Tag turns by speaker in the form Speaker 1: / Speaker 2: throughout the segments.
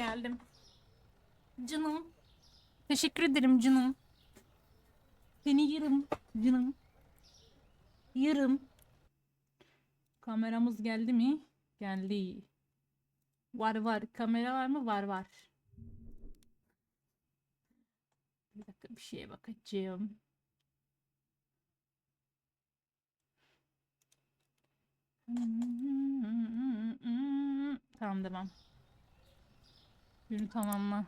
Speaker 1: Geldim. Canım. Teşekkür ederim canım. Seni yerim canım. Yarım. Kameramız geldi mi? Geldi. Var var. Kamera var mı? Var var. Bir dakika bir şeye bakacağım. Tamam devam. Ürün tamamla.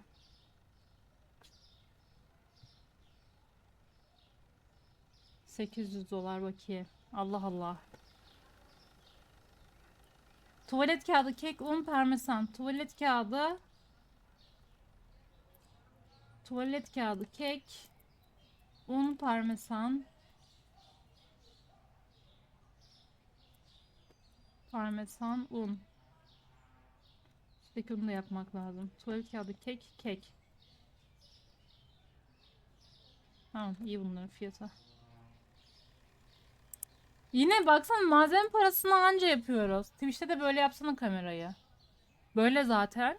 Speaker 1: Sekiz yüz dolar bakiye. Allah Allah. Tuvalet kağıdı, kek, un, parmesan. Tuvalet kağıdı. Tuvalet kağıdı, kek, un, parmesan. Parmesan, un. Üstteki unu da yapmak lazım. Tuvalet kağıdı, kek, kek. Tamam, iyi bunların fiyatı. Yine baksana malzeme parasını anca yapıyoruz. Twitch'te de böyle yapsana kamerayı. Böyle zaten.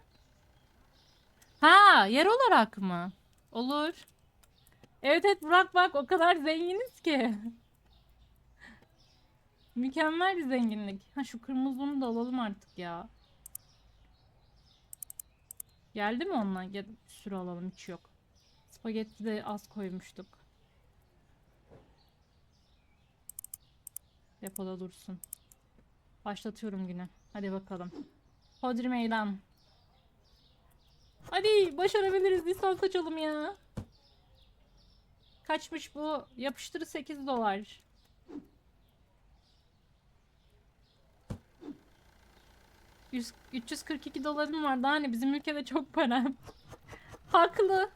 Speaker 1: Ha, yer olarak mı? Olur. Evet evet Burak bak o kadar zenginiz ki. Mükemmel bir zenginlik. Ha şu kırmızını da alalım artık ya. Geldi mi ondan? Ya bir sürü alalım hiç yok. Spagetti de az koymuştuk. Depoda dursun. Başlatıyorum güne. Hadi bakalım. Hodri meydan. Hadi başarabiliriz. Lisans açalım ya. Kaçmış bu? Yapıştır 8 dolar. Yüz- 342 dolarım var. Daha ne? Bizim ülkede çok para. Haklı.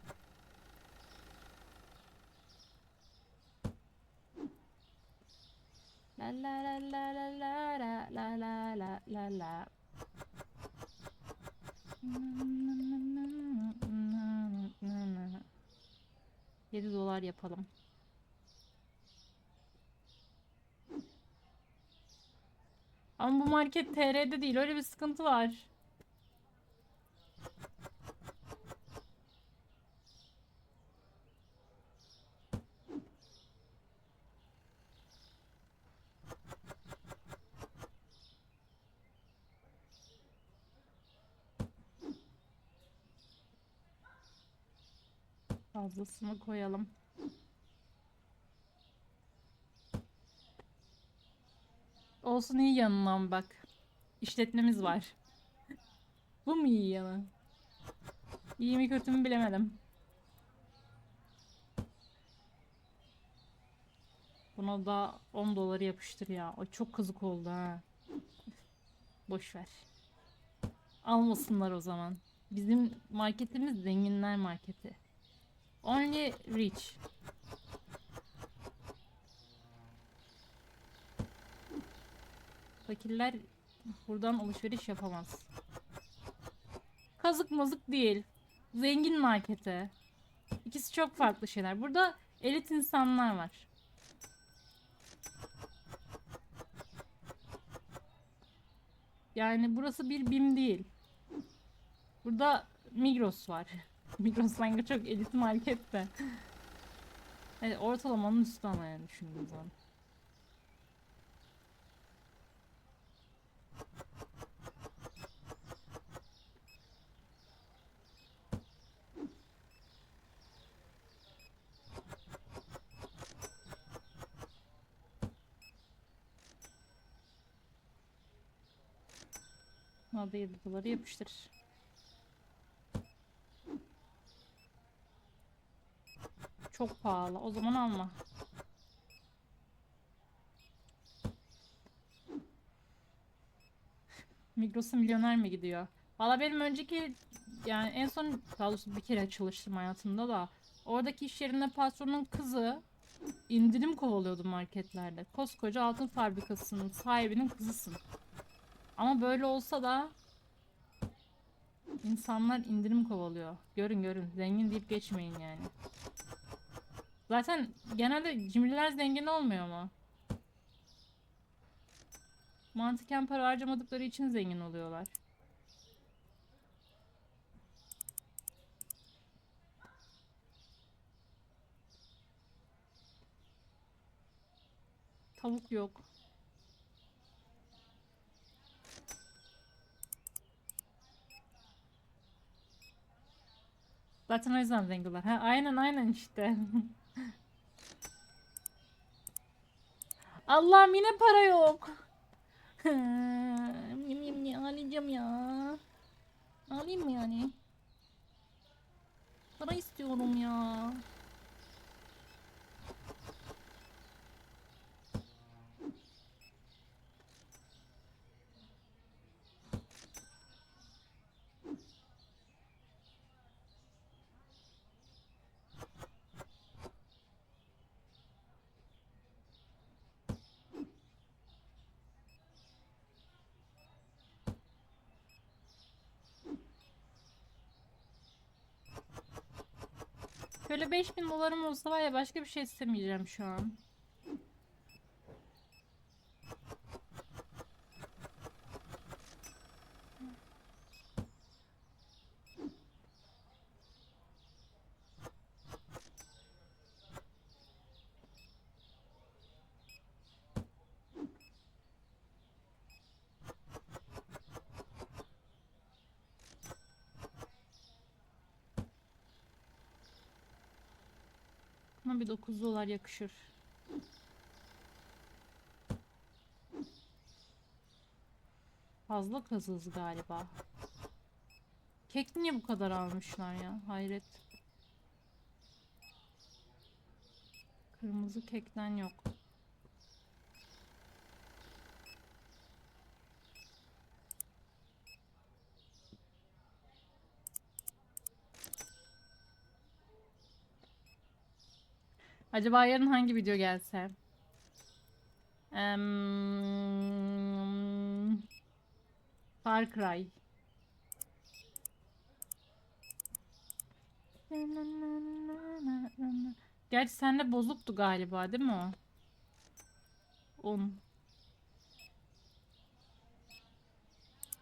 Speaker 1: La la la la la la la la la la la la. 7 dolar yapalım. Ama bu market TR'de değil. Öyle bir sıkıntı var. Fazlasını koyalım. Olsun iyi yanından bak. İşletmemiz var. Bu mu iyi yanı? İyi mi kötü mü bilemedim. Buna da 10 doları yapıştır ya. O çok kızık oldu ha. Boş ver. Almasınlar o zaman. Bizim marketimiz zenginler marketi. Only rich. Fakirler buradan alışveriş yapamaz. Kazık mazık değil. Zengin markete. İkisi çok farklı şeyler. Burada elit insanlar var. Yani burası bir BİM değil. Burada Migros var. Migros sanki çok elit market de. Evet, ortalamanın üstü ama yani düşündüğün zaman. Buna da 7 doları yapıştır. Çok pahalı. O zaman alma. Migros'a milyoner mi gidiyor? Valla benim önceki yani en son daha doğrusu bir kere çalıştım hayatımda da oradaki iş yerinde patronun kızı indirim kovalıyordu marketlerde. Koskoca altın fabrikasının sahibinin kızısın. Ama böyle olsa da insanlar indirim kovalıyor. Görün görün. Zengin deyip geçmeyin yani. Zaten genelde cimriler zengin olmuyor mu? Mantıken para harcamadıkları için zengin oluyorlar. Tavuk yok. Zaten o yüzden zenginler. Ha, aynen aynen işte. Allah'ım yine para yok. Yim yim yim ağlayacağım ya. Ağlayayım mı yani? Para istiyorum ya. Şöyle 5000 dolarım olsa var ya başka bir şey istemeyeceğim şu an. Ama bir 9 dolar yakışır. Fazla kazız galiba. Kek niye bu kadar almışlar ya? Hayret. Kırmızı kekten yok. Acaba yarın hangi video gelse? Em, Far Cry. Gerçi sende bozuktu galiba değil mi o? Un.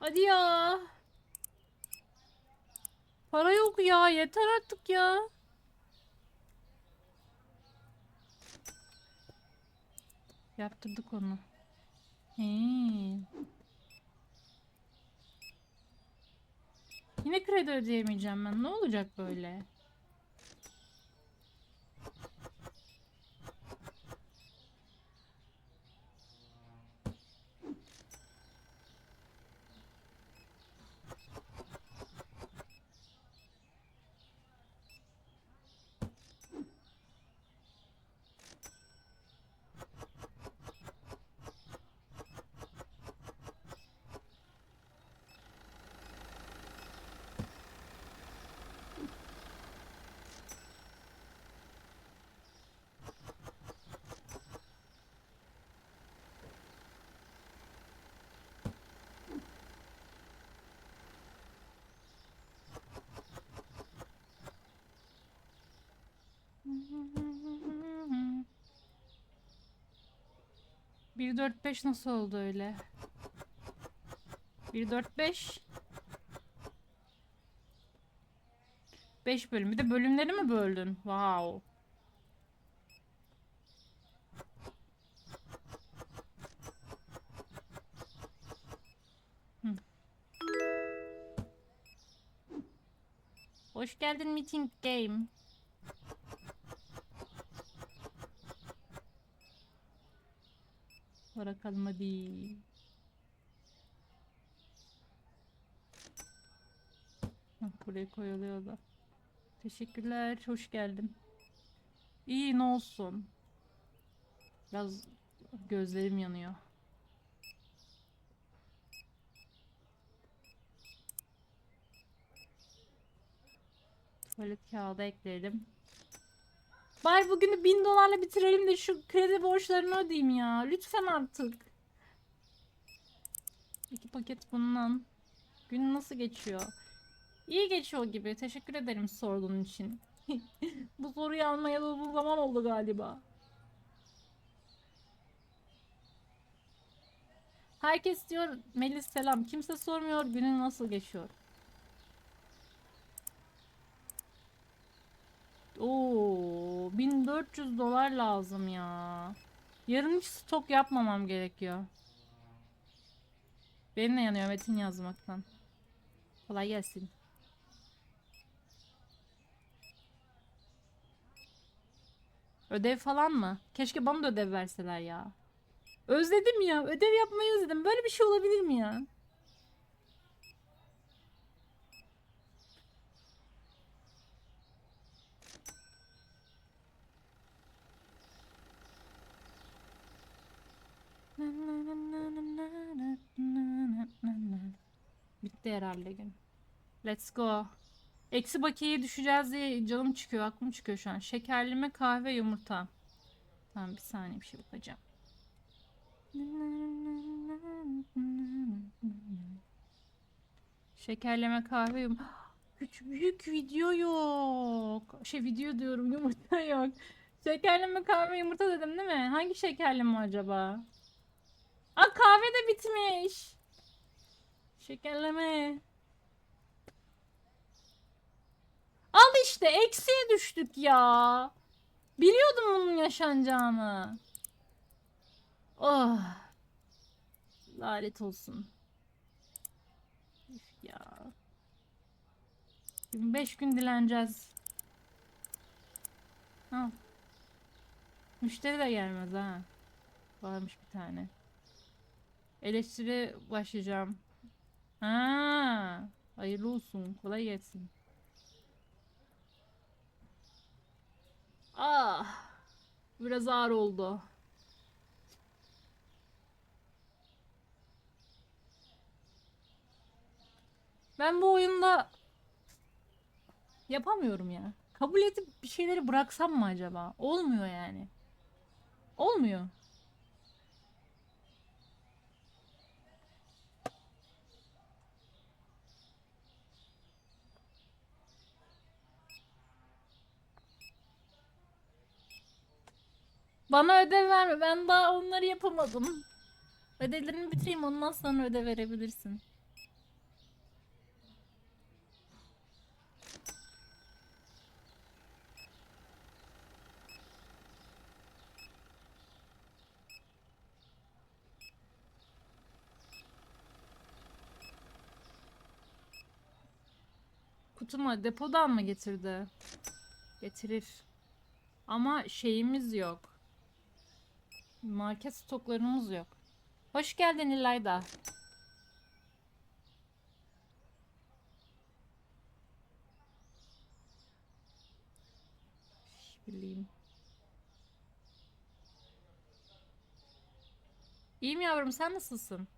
Speaker 1: Hadi ya. Para yok ya. Yeter artık ya. Yaptırdık onu. He. Yine kredi ödeyemeyeceğim ben. Ne olacak böyle? Bir dört beş nasıl oldu öyle? Bir dört beş. Beş bölüm. Bir de bölümleri mi böldün? Wow. Hoş geldin Meeting Game. Bırakalım hadi. Buraya koyuluyor da. Teşekkürler. Hoş geldin. İyi ne olsun. Biraz gözlerim yanıyor. Tuvalet kağıdı ekleyelim. Bari bugünü bin dolarla bitirelim de şu kredi borçlarını ödeyeyim ya. Lütfen artık. İki paket bundan. Gün nasıl geçiyor? İyi geçiyor gibi. Teşekkür ederim sorduğun için. Bu soruyu almaya da uzun zaman oldu galiba. Herkes diyor Melis selam. Kimse sormuyor günün nasıl geçiyor. Oo, 1400 dolar lazım ya. Yarın hiç stok yapmamam gerekiyor. Benim de yanıyor metin yazmaktan. Kolay gelsin. Ödev falan mı? Keşke bana da ödev verseler ya. Özledim ya. Ödev yapmayı özledim. Böyle bir şey olabilir mi ya? Bitti herhalde gün. Let's go. Eksi bakiyeye düşeceğiz diye canım çıkıyor, aklım çıkıyor şu an. Şekerleme, kahve, yumurta. Tamam bir saniye bir şey bakacağım. Şekerleme, kahve, yumurta. Hiç büyük video yok. Şey video diyorum yumurta yok. Şekerleme, kahve, yumurta dedim değil mi? Hangi şekerleme acaba? Aa kahve de bitmiş. Şekerleme. Al işte eksiye düştük ya. Biliyordum bunun yaşanacağını. Oh. Lanet olsun. Üf ya. 25 gün dileneceğiz. Al. Müşteri de gelmez ha. Varmış bir tane. Eleştiri başlayacağım. Ha, hayırlı olsun. Kolay gelsin. Ah. Biraz ağır oldu. Ben bu oyunda yapamıyorum ya. Kabul edip bir şeyleri bıraksam mı acaba? Olmuyor yani. Olmuyor. Bana ödev verme. Ben daha onları yapamadım. Ödevlerimi bitireyim ondan sonra ödev verebilirsin. Kutuma depodan mı getirdi? Getirir. Ama şeyimiz yok. Market stoklarımız yok. Hoş geldin İlayda. Bileyim. İyiyim yavrum sen nasılsın?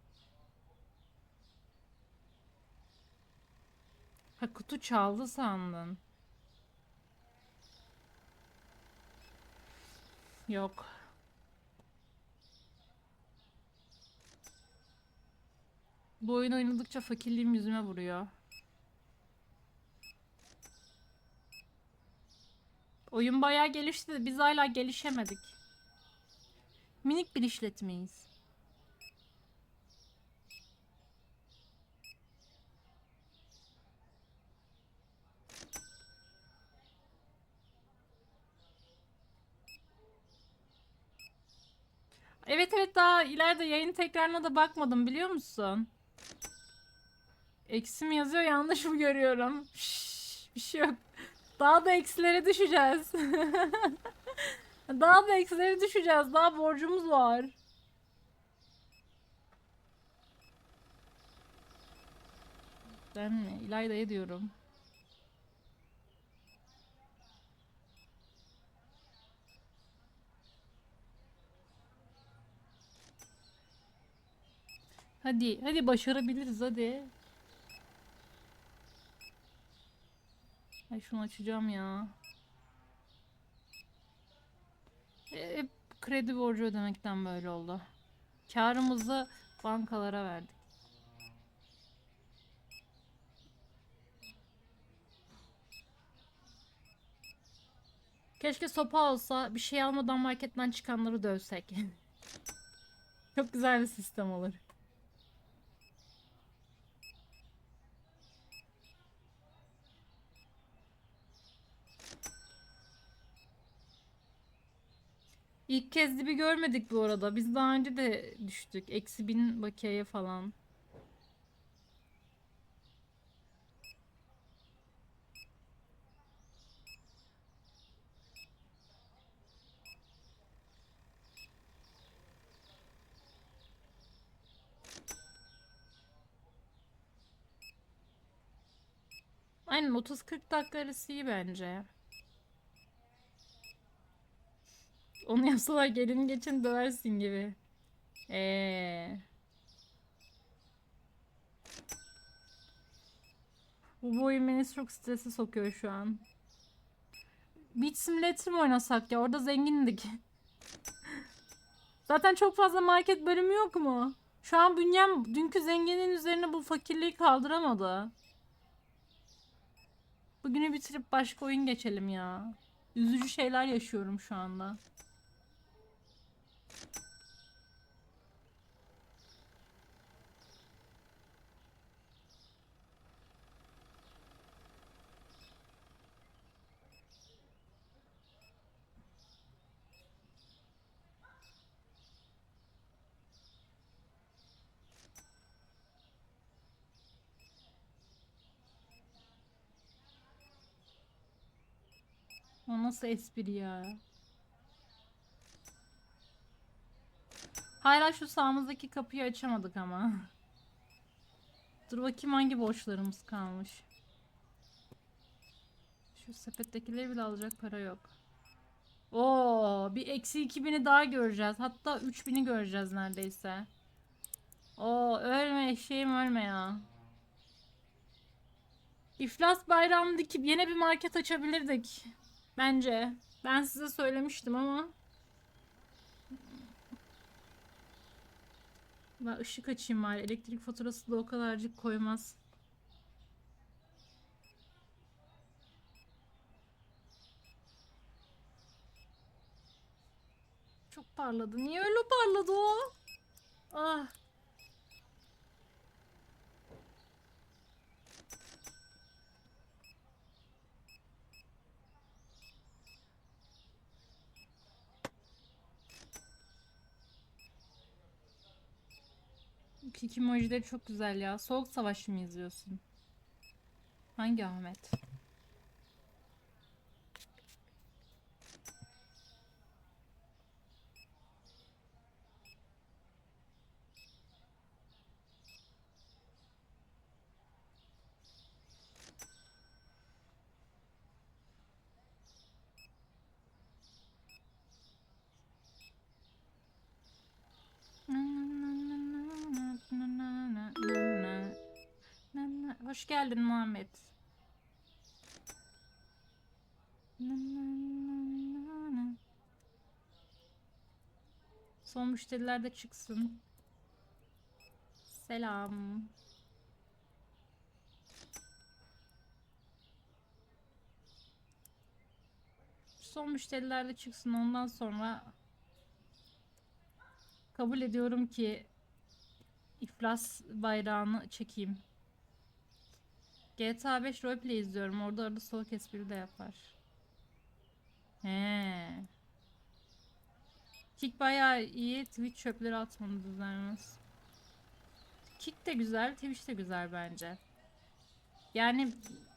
Speaker 1: Ha kutu çaldı sandın. Yok. Bu oyun oynadıkça fakirliğim yüzüme vuruyor. Oyun bayağı gelişti de biz hala gelişemedik. Minik bir işletmeyiz. Evet evet daha ileride yayın tekrarına da bakmadım biliyor musun? Eksi mi yazıyor yanlış mı görüyorum? Şşş, bir şey yok. Daha da eksilere düşeceğiz. Daha da eksilere düşeceğiz. Daha borcumuz var. Ben mi? İlayda'ya diyorum. Hadi, hadi başarabiliriz hadi. Ay şunu açacağım ya. E, Hep kredi borcu ödemekten böyle oldu. Karımızı bankalara verdik. Keşke sopa olsa bir şey almadan marketten çıkanları dövsek. Çok güzel bir sistem olur. İlk kez dibi görmedik bu arada. Biz daha önce de düştük. Eksi bin bakiyeye falan. Aynen 30-40 dakika arası iyi bence. Onu yapsalar gelin geçin döversin gibi. Eee. Bu oyun beni çok strese sokuyor şu an. Beach Simulator mı oynasak ya? Orada zengindik. Zaten çok fazla market bölümü yok mu? Şu an bünyem dünkü zenginin üzerine bu fakirliği kaldıramadı. Bugünü bitirip başka oyun geçelim ya. Üzücü şeyler yaşıyorum şu anda. O nasıl espri ya? Hala şu sağımızdaki kapıyı açamadık ama. Dur bakayım hangi borçlarımız kalmış. Şu sepettekileri bile alacak para yok. Oo, bir eksi 2000'i daha göreceğiz. Hatta 3000'i göreceğiz neredeyse. Oo, ölme eşeğim ölme ya. İflas bayramı dikip yeni bir market açabilirdik. Bence. Ben size söylemiştim ama. Ben ışık açayım bari. Elektrik faturası da o kadarcık koymaz. Çok parladı. Niye öyle parladı o? Ah. Kiki emojileri çok güzel ya. Soğuk Savaş mı izliyorsun? Hangi Ahmet? Hoş geldin Muhammed. Son müşteriler de çıksın. Selam. Son müşteriler de çıksın ondan sonra kabul ediyorum ki iflas bayrağını çekeyim. GTA 5 roleplay izliyorum. Orada arada soğuk espri de yapar. He. Kick bayağı iyi. Twitch çöpleri atmanı düzenlemez. Kick de güzel, Twitch de güzel bence. Yani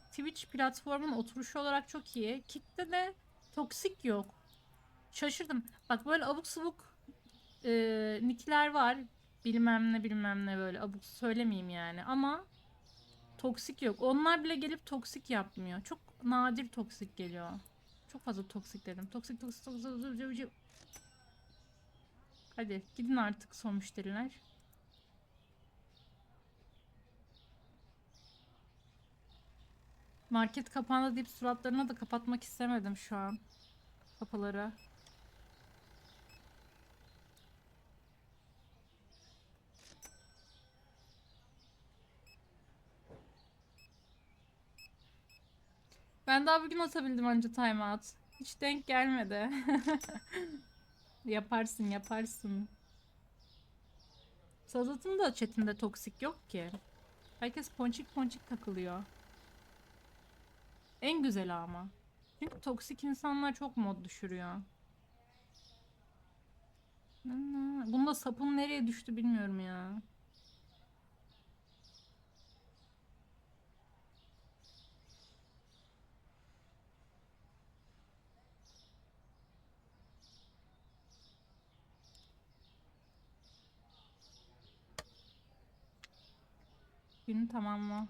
Speaker 1: Twitch platformun oturuşu olarak çok iyi. Kick'te de toksik yok. Şaşırdım. Bak böyle abuk subuk e, nickler var. Bilmem ne bilmem ne böyle abuk söylemeyeyim yani. Ama toksik yok. Onlar bile gelip toksik yapmıyor. Çok nadir toksik geliyor. Çok fazla toksik dedim. Toksik toksik toksik. toksik. Hadi gidin artık son müşteriler. Market kapandı deyip suratlarına da kapatmak istemedim şu an. Kapıları. Ben daha bugün atabildim önce timeout. Hiç denk gelmedi. yaparsın yaparsın. Sadat'ın da chatinde toksik yok ki. Herkes ponçik ponçik takılıyor. En güzeli ama. Çünkü toksik insanlar çok mod düşürüyor. Ana, Bunda sapın nereye düştü bilmiyorum ya. Günü tamamla.